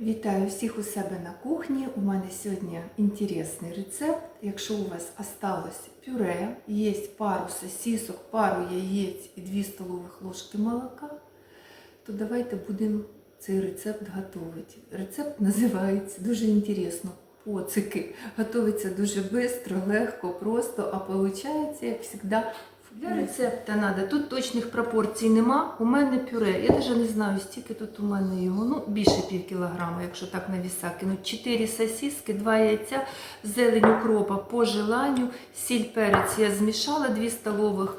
Вітаю всіх у себе на кухні. У мене сьогодні інтересний рецепт. Якщо у вас осталось пюре, є пару сосисок, пару яєць і 2 столових ложки молока, то давайте будемо цей рецепт готувати. Рецепт називається дуже інтересно. Поцики. Готується дуже швидко, легко, просто, а виходить, як завжди, для рецепта треба. Тут точних пропорцій нема. У мене пюре. Я навіть не знаю, стільки тут у мене його. Ну, більше пів кілограма, якщо так на віса кинуть. 4 сосиски, 2 яйця, зелень укропа по желанню, сіль перець я змішала, 2 столових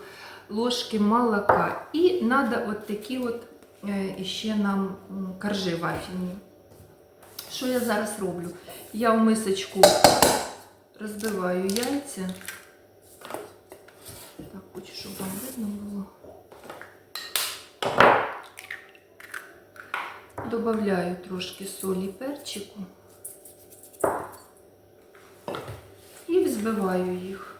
ложки молока. І треба от такі от е, ще нам коржи вафельні. Що я зараз роблю? Я в мисочку розбиваю яйця. Хочу, щоб вам видно було. Добавляю трошки солі перчику і взбиваю їх.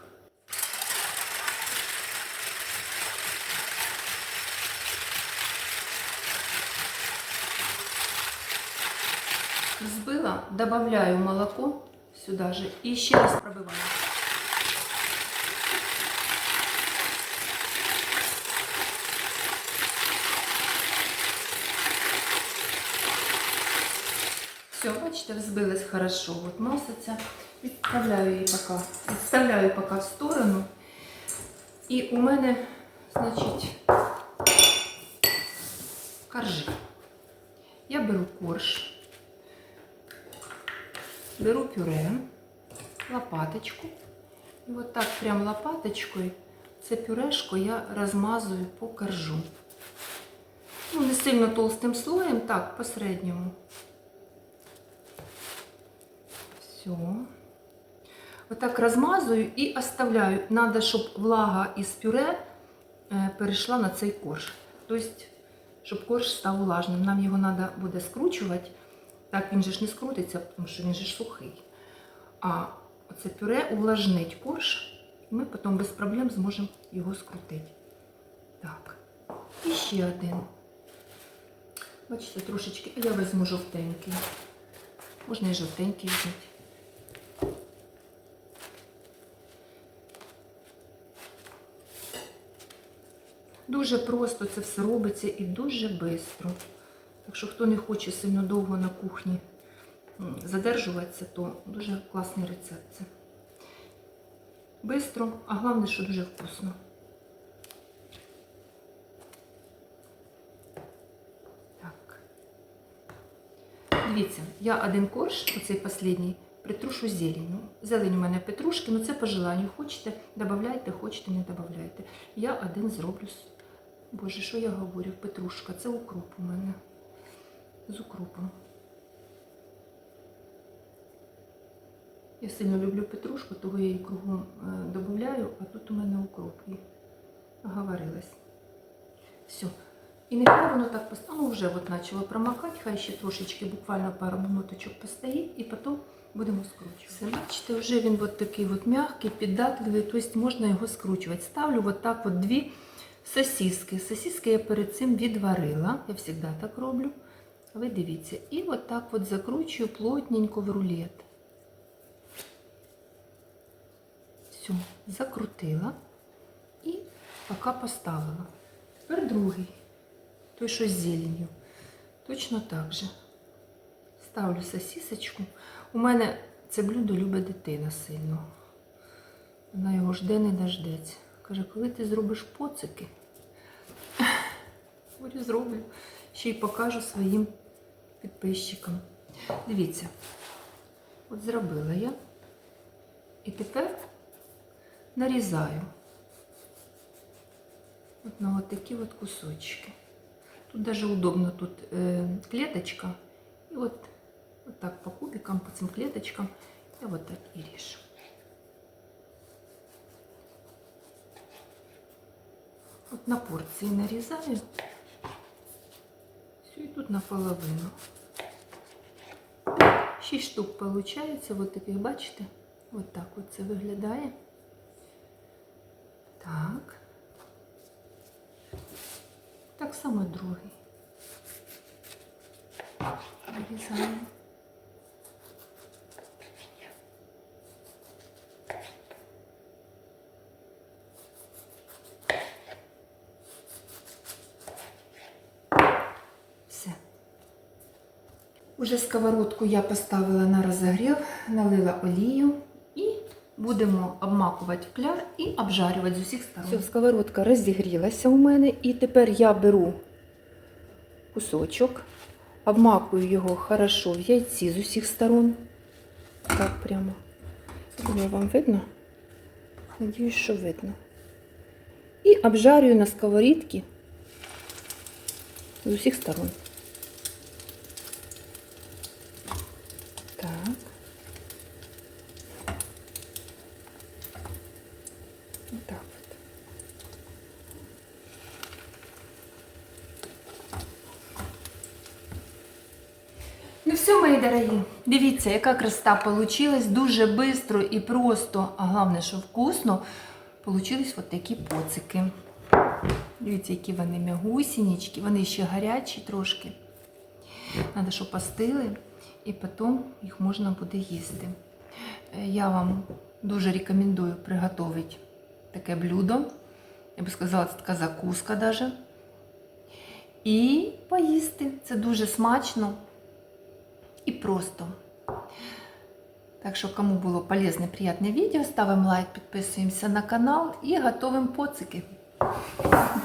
Взбила, добавляю молоко сюда же и еще раз пробиваю. Все, бачите, взбилась хорошо. Вот носиться. Відставляю її поки, відставляю поки в сторону. І у мене, значить, коржи. Я беру корж, беру пюре, лопаточку. І от так прям лопаточкою це пюрешко я розмазую по коржу. Ну, не сильно толстим слоєм, так, посередньому. Все. Отак розмазую і оставляю. Надо, щоб влага із пюре е, перейшла на цей корж. Тобто, щоб корж став влажним. Нам його треба буде скручувати. Так він же ж не скрутиться, тому що він же ж сухий. А оце пюре увлажнить корж, і ми потім без проблем зможемо його скрутити. Так. І ще один. Бачите, трошечки, а я візьму жовтенький. Можна і жовтенький взяти. Дуже просто це все робиться і дуже швидко. Так що, хто не хоче сильно довго на кухні задержуватися, то дуже класний рецепт. це. Бистро, а головне, що дуже вкусно. Так. Дивіться, я один корж, оцей останній, притрушу зеленью. Зелень у мене петрушки, ну це по желанню. Хочете, додавайте, хочете, не додавайте. Я один зроблю. Боже, що я говорю? Петрушка, це укроп у мене. З укропом. Я сильно люблю петрушку, того я її кругом е, додаю, а тут у мене укроп. І оговорилась. Все. І нехай воно так постоїть. Ну, вже от почало промокати, хай ще трошечки, буквально пару минуточок постоїть, і потім будемо скручувати. Бачите, вже він от такий от м'який, піддатливий, тобто можна його скручувати. Ставлю от так от дві сосиски. Сосиски я перед цим відварила, я завжди так роблю. Ви дивіться. І от так от закручую плотненько в рулет. Все, закрутила і поки поставила. Тепер другий. Той, що з зеленью. Точно так же. Ставлю сосисочку. У мене це блюдо любить дитина сильно. Вона його жде, не дождеться. Каже, коли ти зробиш поцики, зроблю. Ще й покажу своїм підписчикам. Дивіться, от зробила я. І тепер нарізаю. От на от такі от кусочки. Тут даже удобно, тут е, клеточка. І от, от так по кубикам, по цим клеточкам я вот так і ріжу. От на порції нарізаю. Тут наполовину. Шість штук виходить, от таких, бачите? От так от це виглядає. Так. Так само другий. Вирізаємо. Все. Уже сковородку я поставила на розогрів, налила олію і будемо обмакувати кляр і обжарювати з усіх сторон. Все, сковородка розігрілася у мене, і тепер я беру кусочок, обмакую його хорошо в яйці з усіх сторон. Так прямо. Думаю, вам видно? Надіюсь, що видно. І обжарюю на сковорідці з усіх сторон. Так вот. Ну все, мої дорогі, дивіться, яка красота получилась. Дуже швидко і просто, а головне, що вкусно, получились от такі поцики. Дивіться, які вони м'ягусінічки, вони ще гарячі трошки. Треба, щоб остили, і потім їх можна буде їсти. Е, Я вам дуже рекомендую приготувати таке блюдо. Я би сказала, це така закуска даже. І поїсти. Це дуже смачно і просто. Так що, кому було полезне, приємне відео, ставимо лайк, підписуємося на канал і готовим поцики.